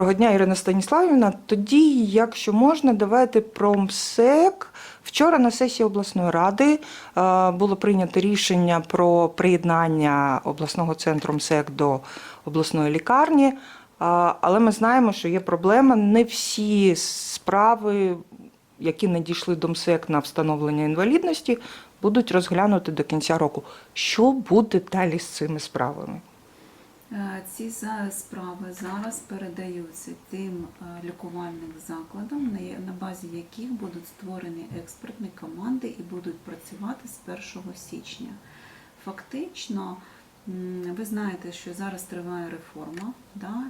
Доброго дня, Ірина Станіславівна. Тоді, якщо можна, давайте про МСЕК. Вчора на сесії обласної ради е, було прийнято рішення про приєднання обласного центру МСЕК до обласної лікарні. Е, Але ми знаємо, що є проблема. Не всі справи, які надійшли до МСЕК на встановлення інвалідності, будуть розглянуті до кінця року. Що буде далі з цими справами? Е, Ці справи зараз передаються тим е, лікувальним закладам, на базі яких будуть створені експертні команди і будуть працювати з 1 січня. Фактично, ви знаєте, що зараз триває реформа, да?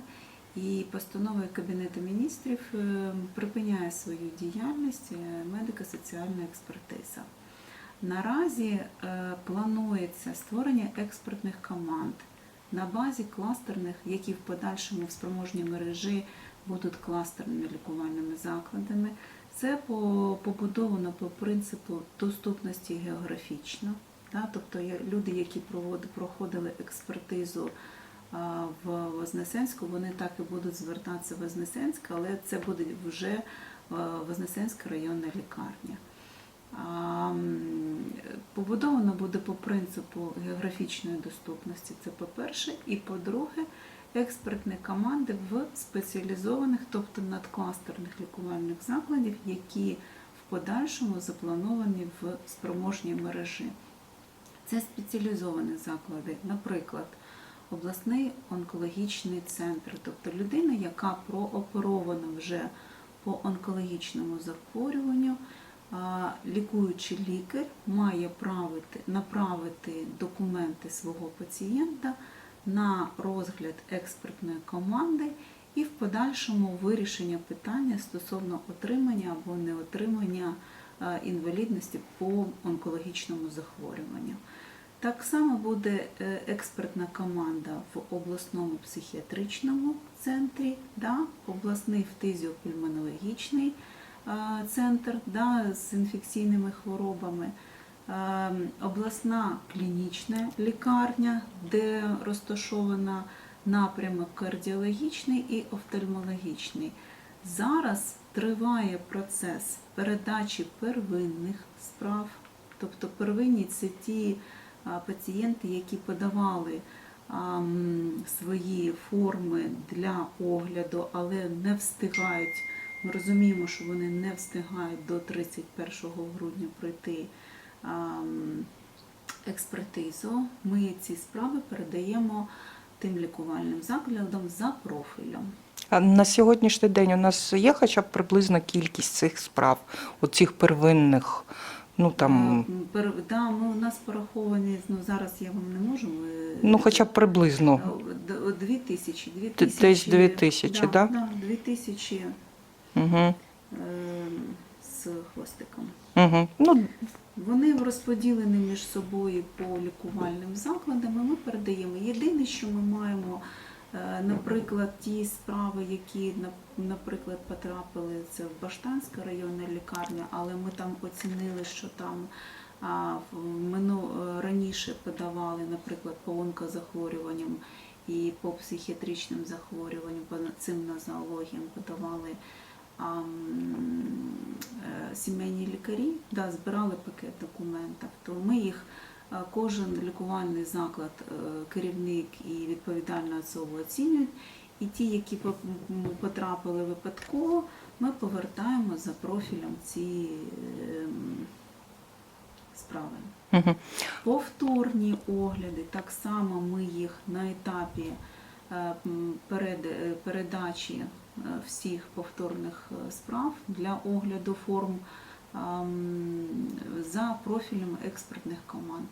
і постановою Кабінету міністрів е, припиняє свою діяльність медико-соціальна експертиза. Наразі планується створення експертних команд на базі кластерних, які в подальшому в спроможній мережі будуть кластерними лікувальними закладами. Це побудовано по принципу доступності географічно. Тобто люди, які проходили експертизу в Вознесенську, вони так і будуть звертатися в Вознесенськ, але це буде вже е, Вознесенська районна лікарня. Побудовано буде по принципу географічної доступності, це по-перше, і по-друге, експертні команди в спеціалізованих, тобто надкластерних лікувальних закладів, які в подальшому заплановані в спроможній мережі. Це спеціалізовані заклади, наприклад, обласний онкологічний центр, тобто людина, яка прооперована вже по онкологічному захворюванню, лікуючий лікар має правити, направити документи свого пацієнта на розгляд експертної команди і в подальшому вирішення питання стосовно отримання або неотримання інвалідності по онкологічному захворюванню. Так само буде е, експертна команда в обласному психіатричному центрі, да, обласний фтизіопульмонологічний центр да, з інфекційними хворобами, е, обласна клінічна лікарня, де розташована напрямок кардіологічний і офтальмологічний. Зараз триває процес передачі первинних справ, тобто первинні це ті пацієнти, які подавали свої форми для огляду, але не встигають. Ми розуміємо, що вони не встигають до 31 грудня пройти експертизу. Ми ці справи передаємо тим лікувальним закладам за профілем. А на сьогоднішній день у нас є хоча б приблизна кількість цих справ, оцих первинних, ну там, Е, пер- да, ну, у нас пораховані, ну зараз я вам не можу. е, ну хоча б приблизно. е, Дві тисячі, дві тисячі. десь дві тисячі, да? Да, дві тисячі Угу. з хвостиком. Угу. Ну, Вони розподілені між собою по лікувальним закладам. і Ми передаємо. Єдине, що ми маємо, е, наприклад, ті справи, які наприклад потрапили це в Баштанська районна лікарня, але ми там оцінили, що там в мину е, раніше подавали, наприклад, по онкозахворюванням і по психіатричним захворюванням, по цим нозологіям подавали сімейні лікарі, да, збирали пакет документів, то ми їх, е, кожен лікувальний заклад, е, керівник і відповідальна особа оцінюють. І ті, які по- потрапили випадково, ми повертаємо за профілем ці ем, справи. угу. Повторні огляди, так само ми їх на етапі е, е, передачі е, всіх повторних е, справ для огляду форм ем, за профілями експертних команд.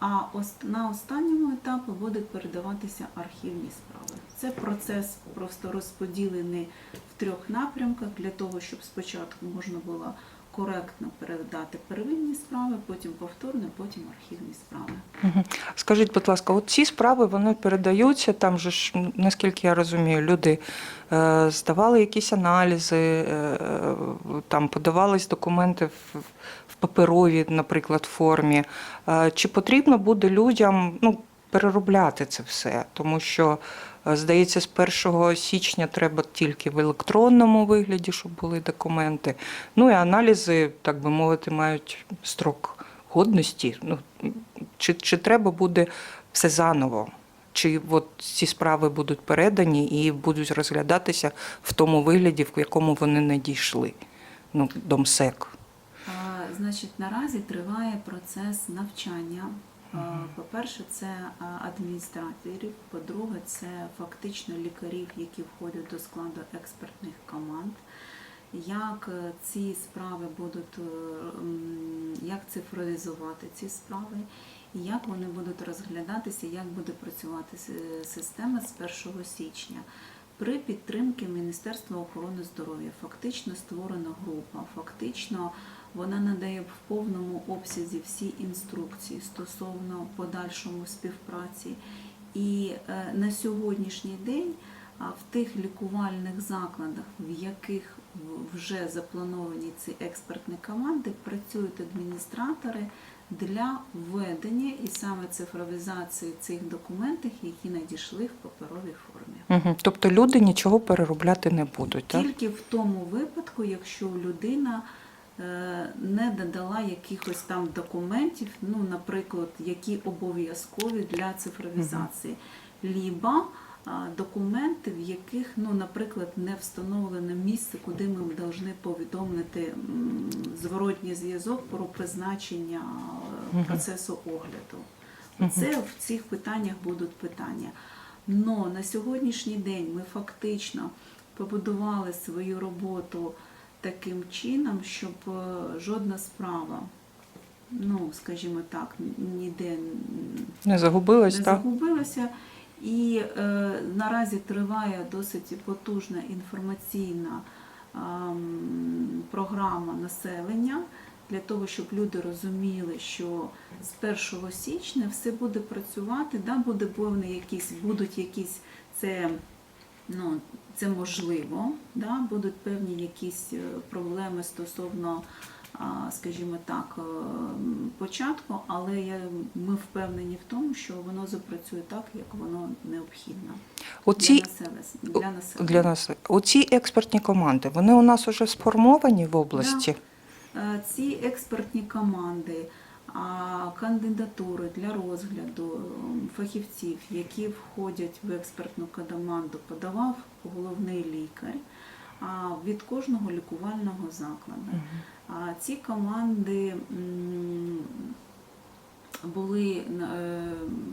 А на останньому етапі будуть передаватися архівні справи. Це процес просто розподілений в трьох напрямках для того, щоб спочатку можна було коректно передати первинні справи, потім повторно, потім архівні справи. Скажіть, будь ласка, от ці справи вони передаються, там же ж, наскільки я розумію, люди е, здавали якісь аналізи, е, е, там подавались документи в, паперовій, наприклад, формі. Чи потрібно буде людям ну, переробляти це все? Тому що Е, Здається, з 1 січня треба тільки в електронному вигляді, щоб були документи. Ну і аналізи, так би мовити, мають строк годності. Ну, чи, чи треба буде все заново? Чи от ці справи будуть передані і будуть розглядатися в тому вигляді, в якому вони не дійшли? Ну, до МСЕК. А, Значить, наразі триває процес навчання. А, По-перше, це адміністраторів, по-друге, це фактично лікарів, які входять до складу експертних команд. Як е, ці справи будуть, е, як цифровізувати ці справи, і як вони будуть розглядатися, як буде працювати система з 1 січня. При підтримці Міністерства охорони здоров'я фактично створена група, фактично вона надає в повному обсязі всі інструкції стосовно подальшому співпраці. І е, на сьогоднішній день в тих лікувальних закладах, в яких вже заплановані ці експертні команди, працюють адміністратори для введення і саме цифровізації цих документів, які надійшли в паперовій формі. Угу. Тобто люди нічого переробляти не будуть, так? Тільки в тому випадку, якщо людина не додала якихось там документів, ну, наприклад, які обов'язкові для цифровізації, ліба документи, в яких, ну, наприклад, не встановлене місце, куди ми повинні повідомити зворотній зв'язок про призначення е, процесу огляду. Це в цих питаннях будуть питання. Но на сьогоднішній день ми фактично побудували свою роботу таким чином, щоб е, жодна справа, ну скажімо так, ніде Не загубилась, не так? загубилася. І е, наразі триває досить потужна інформаційна ам, програма населення для того, щоб люди розуміли, що з 1 січня все буде працювати, да, буде певний якісь, будуть якісь це. Ну, це можливо, да, будуть певні якісь е, проблеми стосовно, скажімо так, е, початку, але я, ми впевнені в тому, що воно запрацює так, як воно необхідно Оці для населення. Для населення. для нас оці експертні команди, вони у нас вже сформовані в області. Е, Ці експертні команди, кандидатури для розгляду ем, фахівців, які входять в експертну команду, подавав головний лікар від кожного лікувального закладу. Ці команди були е,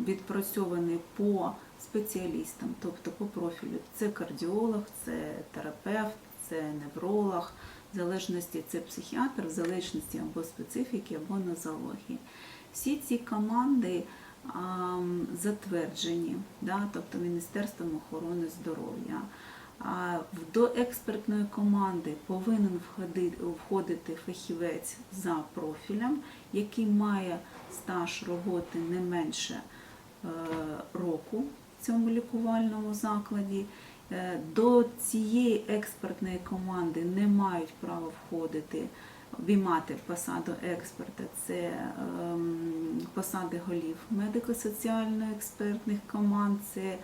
відпрацьовані по спеціалістам, тобто по профілю. Це кардіолог, це терапевт, це невролог, в залежності це психіатр, в залежності або специфіки, або нозології. Всі ці команди ам, затверджені, да, тобто Міністерством охорони здоров'я. А До експертної команди повинен входи- входити фахівець за профілем, який має стаж роботи не менше е, року в цьому лікувальному закладі. Е, До цієї експертної команди не мають права входити, обіймати посаду експерта. Це ем, посади голів медико-соціально експертних команд, це е,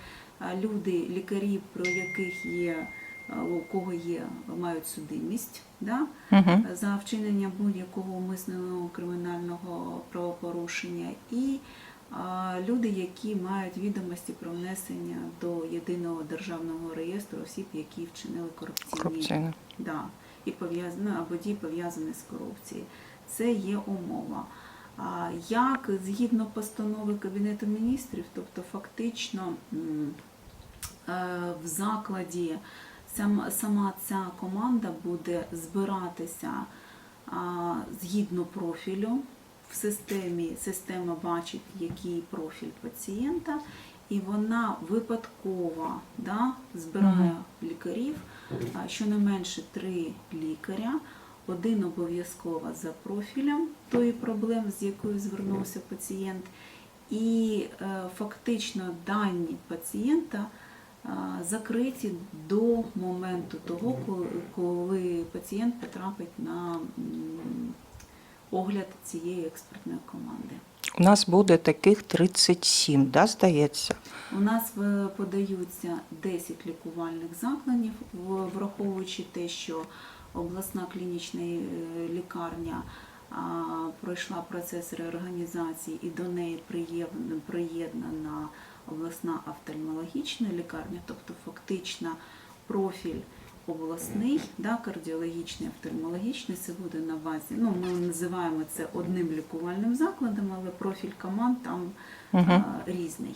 люди, лікарі, про яких є, е, у кого є, мають судимість. Да? Угу. за вчинення будь-якого умисного кримінального правопорушення і люди, які мають відомості про внесення до єдиного державного реєстру осіб, які вчинили корупційні Корупційно. да, і пов'язані або дії пов'язані з корупцією. Це є умова. Як згідно постанови Кабінету міністрів, тобто фактично е, в закладі сама ця команда буде збиратися згідно профілю. В системі система бачить, який профіль пацієнта, і вона випадково да, збирає лікарів, а, щонайменше три лікаря, один обов'язково за профілем тої проблеми, з якою звернувся пацієнт, і е, фактично дані пацієнта закриті до моменту того, коли, пацієнт потрапить на огляд цієї експертної команди. У нас буде таких 37, да, здається? У нас е, подаються 10 лікувальних закладів, враховуючи те, що обласна клінічна е, лікарня пройшла процес реорганізації і до неї приєднана обласна офтальмологічна лікарня, тобто фактично профіль обласний, да, кардіологічний, офтальмологічний, це буде на базі. Ну, ми називаємо це одним лікувальним закладом, але профіль команд там Угу. а, різний.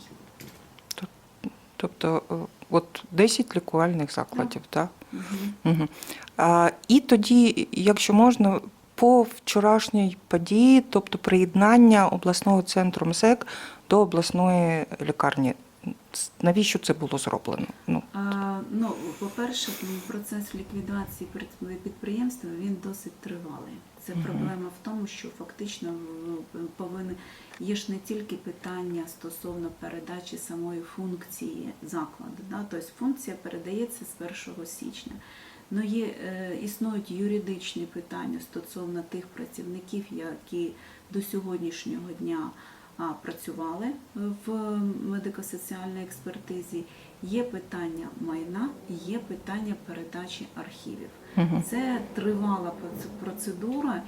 Тобто, е, от 10 лікувальних закладів, так? Мгм. Угу. А, і тоді, якщо можна, по вчорашній події, тобто приєднання обласного центру МСЕК до обласної лікарні. Навіщо це було зроблено? Ну, А, ну, по-перше, процес ліквідації підприємства він досить тривалий. Це Мгм. проблема в тому, що фактично повинні є ж не тільки питання стосовно передачі самої функції закладу. Да? Тобто функція передається з 1 січня. Ну, є, е, існують юридичні питання стосовно тих працівників, які до сьогоднішнього дня працювали в медико-соціальній експертизі. Є питання майна, є питання передачі архівів. угу. Це тривала проц- процедура,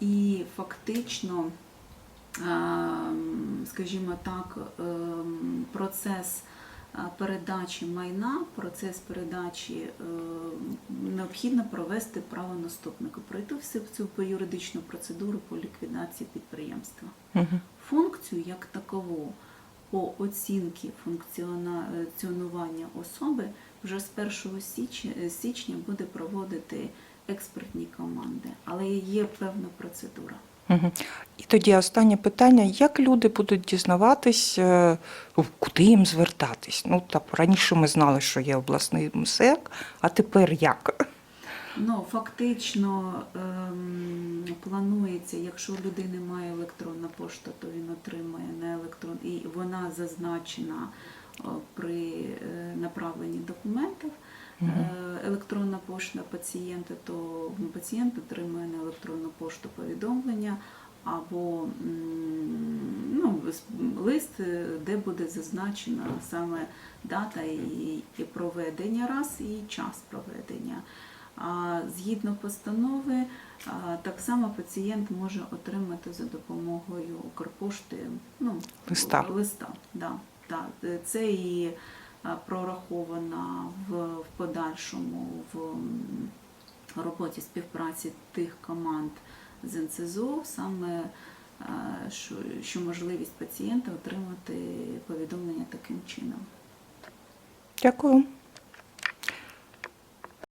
і фактично, ем, скажімо так, ем, процес передачі майна, процес передачі ем, необхідно провести правонаступнику, пройти всю цю юридичну процедуру по ліквідації підприємства Угу. функцію як такову по оцінці функціонування особи вже з 1 січня, січня буде проводити експертні команди, але є певна процедура. І тоді останнє питання: як люди будуть дізнаватись, е, куди їм звертатись? Ну, так, раніше ми знали, що є обласний МСЕК, а тепер як? Ну, фактично ем, планується, якщо людини має електронна пошта, то він отримає на електрон, і вона зазначена е, при направленні документів. Е, Електронна пошта пацієнта, то пацієнт отримує на електронну пошту повідомлення або ну, лист, е, де буде зазначена саме дата і, і проведення раз і час проведення. А згідно постанови, так само пацієнт може отримати за допомогою Укрпошти ну, Листа. листа да, да. Це і а, прораховано в, подальшому в роботі співпраці тих команд з НСЗУ, саме що, що можливість пацієнта отримати повідомлення таким чином. Дякую.